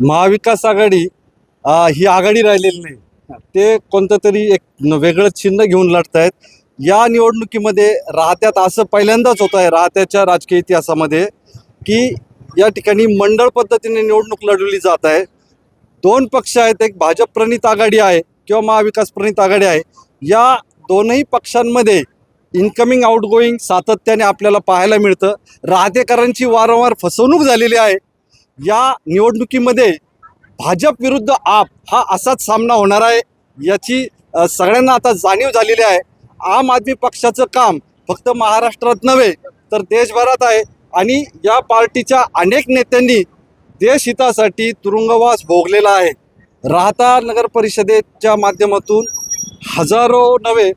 महाविकास आघाडी ही आघाडी राहिलेली नाही. ते कोणतं तरी एक वेगळं चिन्ह घेऊन लढत आहेत या निवडणुकीमध्ये राहत्यात असं पहिल्यांदाच होत आहे राहत्याच्या राजकीय इतिहासामध्ये की या ठिकाणी मंडळ पद्धतीने निवडणूक लढवली जात आहे. दोन पक्ष आहेत एक भाजप प्रणित आघाडी आहे किंवा महाविकास प्रणित आघाडी आहे. या दोनही पक्षांमध्ये इन्कमिंग आउटगोईंग सातत्याने आपल्याला पाहायला मिळतं. राहतेकरांची वारंवार फसवणूक झालेली आहे. या निवडणुकीमध्ये भाजप विरुद्ध आप हा असाच सामना होणार आहे याची सगळ्यांना आता जाणीव झालेली आहे. आम आदमी पक्षाचं काम फक्त महाराष्ट्रात नव्हे तर देशभरात आहे. आणि या पार्टीच्या अनेक नेत्यांनी देशहितासाठी तुरुंगवास भोगलेला आहे. राहता नगर परिषदेच्या माध्यमातून हजारो नव्हे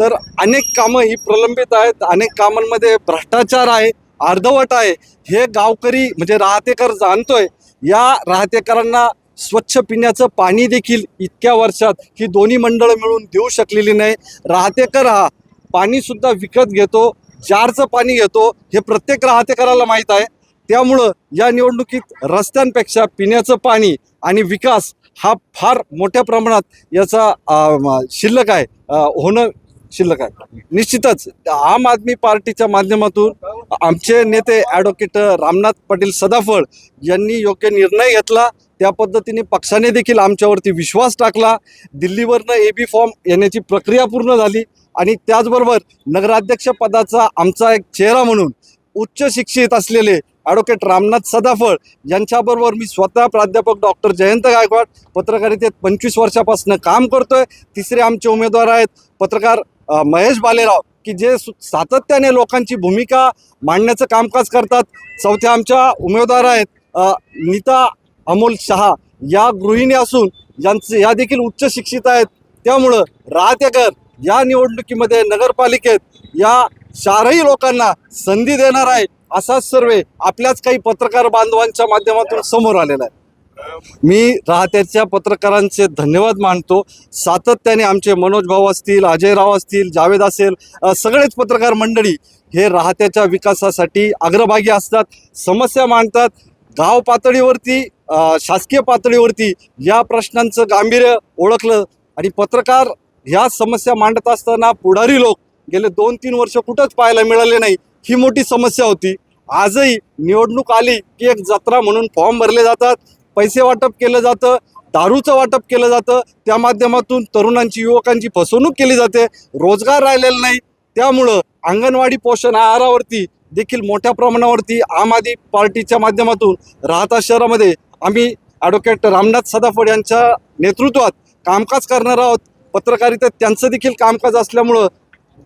तर अनेक कामं ही प्रलंबित आहेत. अनेक कामांमध्ये भ्रष्टाचार आहे. अर्धवट आहे. हे गावकरी म्हणजे राहतेकर जाणतोय. या राहतेकरांना स्वच्छ पिण्याचं पाणी देखील इतक्या वर्षात ही दोन्ही मंडळं मिळून देऊ शकलेली नाही. राहतेकर हा पाणीसुद्धा विकत घेतो जारचं पाणी घेतो हे प्रत्येक राहतेकराला माहीत आहे. त्यामुळं या निवडणुकीत रस्त्यांपेक्षा पिण्याचं पाणी आणि विकास हा फार मोठ्या प्रमाणात याचा शिल्लक आहे. होणं शिल्लक आहे. निश्चितच आम आदमी पार्टीच्या माध्यमातून आमचे नेते ॲडव्होकेट रामनाथ पाटील सदाफळ यांनी योग्य निर्णय घेतला. त्या पद्धतीने पक्षाने देखील आमच्यावरती विश्वास टाकला. दिल्लीवरनं ए बी फॉर्म येण्याची प्रक्रिया पूर्ण झाली आणि त्याचबरोबर नगराध्यक्ष पदाचा आमचा एक चेहरा म्हणून उच्च शिक्षित असलेले ॲडव्होकेट रामनाथ सदाफळ यांच्याबरोबर मी स्वतः प्राध्यापक डॉक्टर जयंत गायकवाड पत्रकारितेत पंचवीस वर्षापासून काम करतोय. तिसरे आमचे उमेदवार आहेत पत्रकार महेश बालेराव की जे सु- सातत्याने लोकांची भूमिका मांडण्याचं कामकाज करतात. चौथ्या आमच्या उमेदवार आहेत नीता अमोल शहा. या गृहिणी असून यांचे या देखील उच्च शिक्षित आहेत. त्यामुळं राहतेकर या निवडणुकीमध्ये नगरपालिकेत या चारही लोकांना संधी देणार आहे असाच सर्वे आपल्याच काही पत्रकार बांधवांच्या माध्यमातून समोर आलेला आहे. मी राहत्याच्या पत्रकारांचे धन्यवाद मानतो. सातत्याने आमचे मनोज भाऊ असतील अजयराव असतील जावेद असेल सगळेच पत्रकार मंडळी हे राहत्याच्या विकासासाठी अग्रभागी असतात समस्या मांडतात. गाव पातळीवरती शासकीय पातळीवरती या प्रश्नांचं गांभीर्य ओळखलं आणि पत्रकार ह्या समस्या मांडत असताना पुढारी लोक गेले दोन तीन वर्ष कुठंच पाहायला मिळाले नाही. ही मोठी समस्या होती. आजही निवडणूक आली की एक जत्रा म्हणून फॉर्म भरले जातात. पैसे वाटप केलं जातं दारूचं वाटप केलं जातं त्या माध्यमातून तरुणांची युवकांची फसवणूक केली जाते रोजगार राहिलेला नाही. त्यामुळं अंगणवाडी पोषण आहारावरती देखील मोठ्या प्रमाणावरती आम आदमी पार्टीच्या माध्यमातून राहता शहरामध्ये आम्ही ॲडव्होकेट रामनाथ सदाफड यांच्या नेतृत्वात कामकाज करणार आहोत. पत्रकारितेत त्यांचं देखील कामकाज असल्यामुळं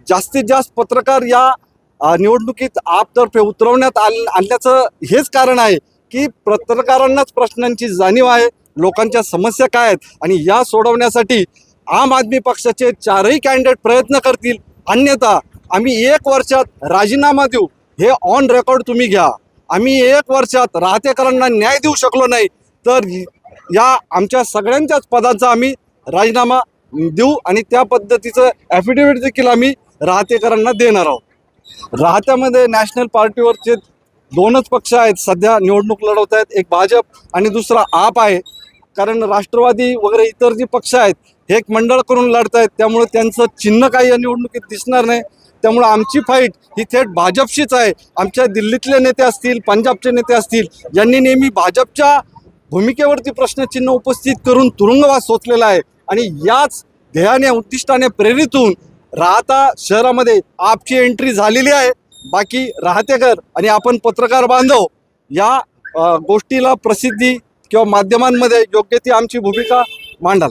जास्तीत जास्त पत्रकार या निवडणुकीत आपतर्फे उतरवण्यात आल आणल्याचं हेच कारण आहे. की पत्रकारांनाच प्रश्नांची जाणीव आहे लोकांच्या समस्या काय आहेत आणि या सोडवण्यासाठी आम आदमी पक्षाचे चारही कॅन्डिडेट प्रयत्न करतील. अन्यथा आम्ही एक वर्षात राजीनामा देऊ हे ऑन रेकॉर्ड तुम्ही घ्या. आम्ही एक वर्षात राहतेकरांना न्याय देऊ शकलो नाही तर या आमच्या सगळ्यांच्याच पदांचा आम्ही राजीनामा देऊ आणि त्या पद्धतीचं ॲफिडेव्हिट देखील आम्ही राहतेकरांना देणार आहोत. राहत्यामध्ये नॅशनल पार्टीवरचे दोनच पक्ष आहेत. सध्या निवडणूक लढवत आहेत. एक भाजप आणि दुसरा आप आहे. कारण राष्ट्रवादी वगैरे इतर जे पक्ष आहेत हे एक मंडळ करून लढत आहेत. त्यामुळे त्यांचं चिन्ह काही या निवडणुकीत दिसणार नाही. त्यामुळे आमची फाईट ही थेट भाजपशीच आहे. आमच्या दिल्लीतले नेते असतील पंजाबचे नेते असतील यांनी नेहमी भाजपच्या भूमिकेवरती प्रश्नचिन्ह उपस्थित करून तुरुंगवास सोचलेला आहे. आणि याच ध्येयाने उद्दिष्टाने प्रेरित होऊन राहता शहरामध्ये आपची एंट्री झालेली आहे. बाकी राहतेकर आणि आपण पत्रकार बांधव या गोष्टीला प्रसिद्धी किंवा माध्यमांमध्ये योग्य ती आमची भूमिका मांडाल.